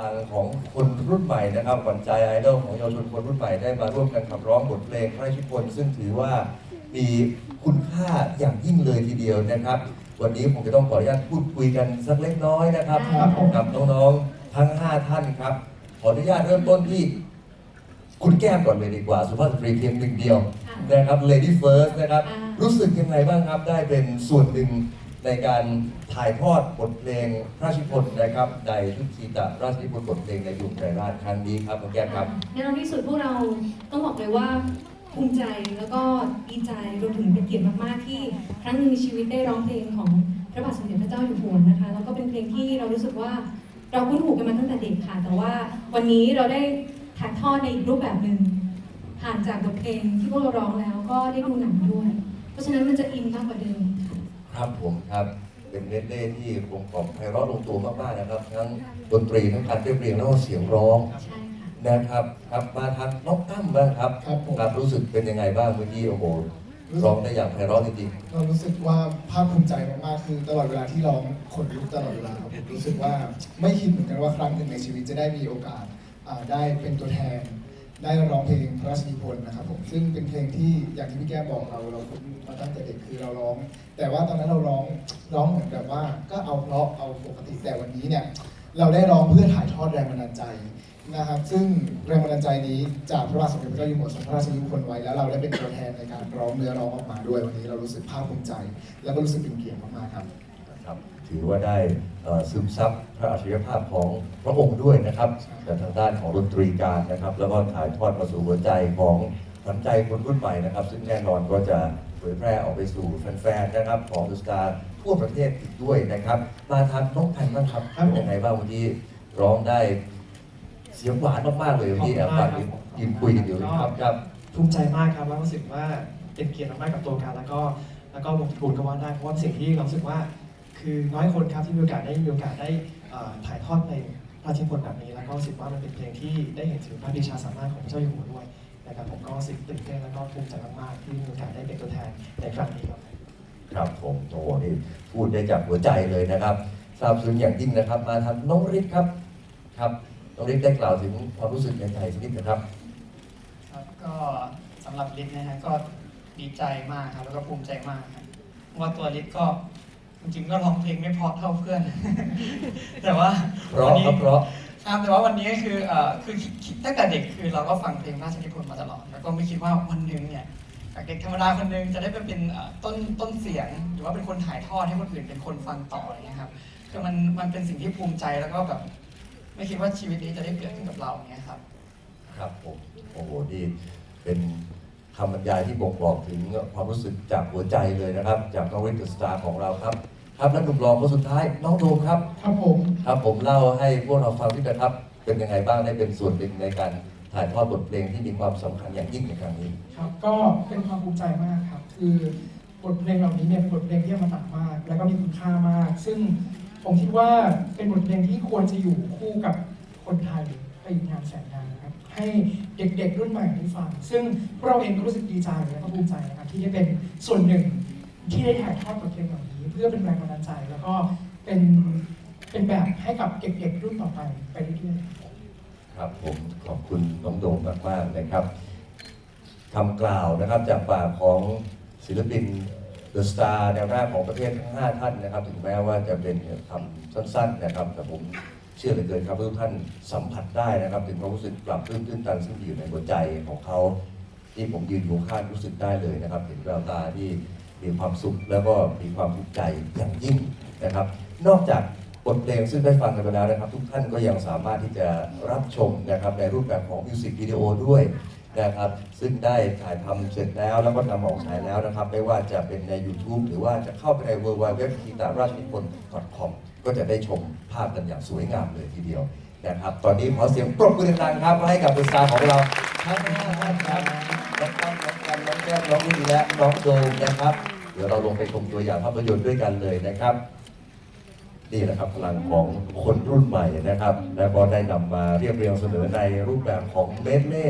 ลังของคนรุ่นใหม่นะครับขวัญใจไอดอลของเยาวชนคนรุ่นใหม่ได้มาร่วมกันขับร้องบทเพลงพระราชนิพนธ์ซึ่งถือว่ามีคุณค่าอย่างยิ่งเลยทีเดียวนะครับ วันนี้ผมจะต้องขออนุญาตพูดคุยกันสักเล็กน้อยนะครับครับผมกับน้องๆทั้ง 5 ท่านครับ ขออนุญาตเริ่มต้นที่ คุณแก้มก่อนเลยดีกว่า สุภาพสตรีเพียงหนึ่งเดียวค่ะนะครับ Lady First นะครับค่ะรู้สึกยังไงบ้างครับได้เป็นส่วนหนึ่ง ในการถ่ายทอดบทเพลงพระราชนิพนธ์นะครับในทุกทีตะราชนิพนธ์บทเพลงในยุคไตรราชครั้งนี้ครับน้องแก้มครับ แน่นอนที่สุดพวกเราต้องบอกเลยว่าภูมิใจแล้วก็ดีใจรวมถึงเป็นเกียรติมาก ๆ ที่ครั้งหนึ่งในชีวิตได้ร้องเพลงของพระบาทสมเด็จพระเจ้าอยู่หัวนะคะแล้วก็เป็นเพลงที่เรารู้สึกว่าเราคุ้นหูกันมาตั้งแต่เด็กค่ะ แต่ว่าวันนี้เราได้ถ่ายทอดในอีกรูปแบบหนึ่งผ่านจากบทเพลงที่พวกเราร้องแล้วก็ได้ดูหนังด้วย เพราะฉะนั้นมันจะอินมากกว่าเดิม ค่ะครับผมครับ เป็นเมดเล่ที่กลมกล่อมไพเราะลงตัวมากๆนะครับ ทั้งดนตรีทั้งการเรียบเรียงแล้วก็เสียงร้องใช่ค่ะ นะครับ ครับมาทางน้องตั้มบ้างครับครับผมครับรู้สึกเป็นยังไงบ้างเมื่อกี้โอ้โหร้องได้อย่างไพเราะจริงเรารู้สึกว่าภาคภูมิใจมากๆ คือตลอดเวลาที่ร้องขนลุกตลอดเวลาครับผมรู้สึกว่าไม่คิดเหมือนกันว่าครั้งหนึ่งในชีวิตจะได้มีโอกาสอ่าได้เป็นตัวแทน ได้ร้องเพลงพระราชนิพนธ์นะครับผมซึ่งเป็นเพลงที่อย่างที่พี่แก้บอกเราเราคุ้นมาตั้งแต่เด็กคือเราร้อง แต่ว่าตอนนั้นเราร้องร้องเหมือนแบบว่า ก็เอาเพราะเอาปกติแต่วันนี้เนี่ยเราได้ร้องเพื่อถ่ายทอดแรงบันดาลใจนะครับซึ่งแรงบันดาลใจนี้จากพระบาทสมเด็จพระเจ้าอยู่หัวทรงพระราชนิพนธ์ไว้แล้วเราได้เป็นตัวแทนในการร้องเนื้อร้องออกมาด้วยวันนี้เรารู้สึกภาคภูมิใจ แล้วก็รู้สึกเป็นเกียรติมากๆครับ ๆครับ ถือว่าได้เอ่อซึมซับพระอัจฉริยภาพของพระองค์ด้วยนะครับแต่ทางด้านของดนตรีการนะครับ แล้วก็ถ่ายทอดมาสู่หัวใจของขวัญใจคนรุ่นใหม่นะครับ ซึ่งแน่นอนก็จะเผยแพร่ออกไปสู่แฟนๆนะครับ ของดูสตาร์ทั่วประเทศอีกด้วยนะครับ มาทางน้องแพนบ้างครับครับผมเป็นยังไงบ้างวันนี้ร้องได้เสียงหวานมากๆเลยวันนี้แอบฟังยืนคุยกันอยู่ครับครับภูมิใจมากครับแล้วรู้สึกว่าเป็นเกียรติมากๆกับตัวกันแล้วก็แล้วก็วงตระกูลก็ว่าได้เพราะว่าเป็นสิ่งที่เรารู้สึกว่า คือน้อยคนครับที่มีโอกาสได้มีโอกาสได้เอ่อถ่ายทอดในพระราชนิพนธ์แบบนี้ แล้วก็รู้สึกว่ามันเป็นเพลงที่ได้เห็นถึงพระปรีชาสามารถของพระเจ้าอยู่หัวด้วยนะครับผมก็รู้สึกตื่นเต้นแล้วก็ภูมิใจมากๆที่มีโอกาสได้เป็นตัวแทนในครั้งนี้ครับครับผมโอ้โหนี่พูดได้จากหัวใจเลยนะครับซาบซึ้งอย่างยิ่งนะครับ มาทางน้องฤทธิ์ครับครับน้องฤทธิ์ได้กล่าวถึงความรู้สึกในใจสักนิดนะครับครับก็สำหรับลิศนะฮะก็ดีใจมากครับแล้วก็ภูมิใจมากครับเพราะว่าตัวลิศก็ จริงๆก็ร้องเพลงไม่เพราะเท่าเพื่อน แต่ว่าเพราะวันนี้ ครับเพราะ ครับแต่ว่าวันนี้คือเอ่อคือคิดตั้งแต่เด็กคือเราก็ฟังเพลงราชนิพนธ์มาตลอด แล้วก็ไม่คิดว่าวันหนึ่งเนี่ยจากเด็กธรรมดาคนหนึงจะได้ไปเป็นเอ่อต้นต้นเสียง หรือว่าเป็นคนถ่ายทอดให้คนอื่นเป็นคนฟังต่ออย่างเงี้ยครับคือมันมันเป็นสิ่งที่ภูมิใจแล้วก็แบบไม่คิดว่าชีวิตนี้จะได้เกิดขึ้นกับเราอย่างเงี้ยครับ ครับผมโอ้โหนี่เป็น คำบรรยายที่บ่งบอกถึงความรู้สึกจากหัวใจเลยนะครับ จากน้องฤทธิ์สตาร์ของเราครับ ครับและหนุ่มรองคนสุดท้ายน้องโดมครับครับผม ครับผมเล่าให้พวกเราฟังที่นะครับ เป็นยังไงบ้างได้เป็นส่วนหนึ่งในการถ่ายทอดบทเพลงที่มีความสำคัญอย่างยิ่งในครั้งนี้ ครับก็เป็นความภูมิใจมากครับ คือบทเพลงเหล่านี้เนี่ยเป็นบทเพลงที่อมตะมาก แล้วก็มีคุณค่ามาก ซึ่งผมคิดว่าเป็นบทเพลงที่ควรจะอยู่คู่กับคนไทย ไปอีกนานแสนนานนะครับให้เด็กๆ รุ่นใหม่ได้ฟัง ซึ่งพวกเราเองก็รู้สึกดีใจและก็ภูมิใจนะครับที่ได้เป็นส่วนหนึ่งที่ได้ถ่ายทอดบทเพลงเหล่านี้ เพื่อเป็นแรงบันดาลใจ แล้วก็เป็นเป็นแบบให้กับเด็กๆรุ่นต่อไปไปเรื่อยๆครับผมขอบคุณน้องโดมมากๆนะครับคำกล่าวนะครับจากปากของศิลปินเดอะสตาร์แนวหน้าของประเทศทั้ง 5 ท่านนะครับ ถึงแม้ว่าจะเป็นคำสั้น ๆ นะครับแต่ผม เชื่อเหลือเกินครับว่าทุกท่านสัมผัสได้นะครับ ถึงความรู้สึกปรับปลื้มตื้นตันซึ่งอยู่ในหัวใจของเขาที่ผมยืนอยู่ข้างรู้สึกได้เลยนะครับเห็นแววตาที่มีความสุขแล้วก็มีความภูมิใจอย่างยิ่งนะครับ นอกจากบทเพลงซึ่งได้ฟังกันไปแล้วนะครับ ทุกท่านก็ยังสามารถที่จะรับชมนะครับในรูปแบบของมิวสิกวิดีโอด้วยนะครับซึ่งได้ถ่ายทำเสร็จแล้วแล้วก็นำออกฉายแล้วนะครับ ไม่ว่าจะเป็นใน YouTube หรือว่าจะเข้าไปใน w w w k i t a r a s h n i p o n c o m ก็จะได้ชมภาพกันอย่างสวยงามเลยทีเดียวนะครับ ตอนนี้ขอเสียงปรบมือดังๆครับให้กับดสตาร์ของเราทั้งห้าท่านครับน้องตั้มน้องกันน้องแก้มน้องวินและน้องโดมนะครับ เดี๋ยวเราลงไปชมตัวอย่างภาพยนตร์ด้วยกันเลยนะครับนี่แหละครับพลังของคนรุ่นใหม่นะครับ และก็ได้นำมาเรียบเรียงเสนอในรูปแบบของเมดเล่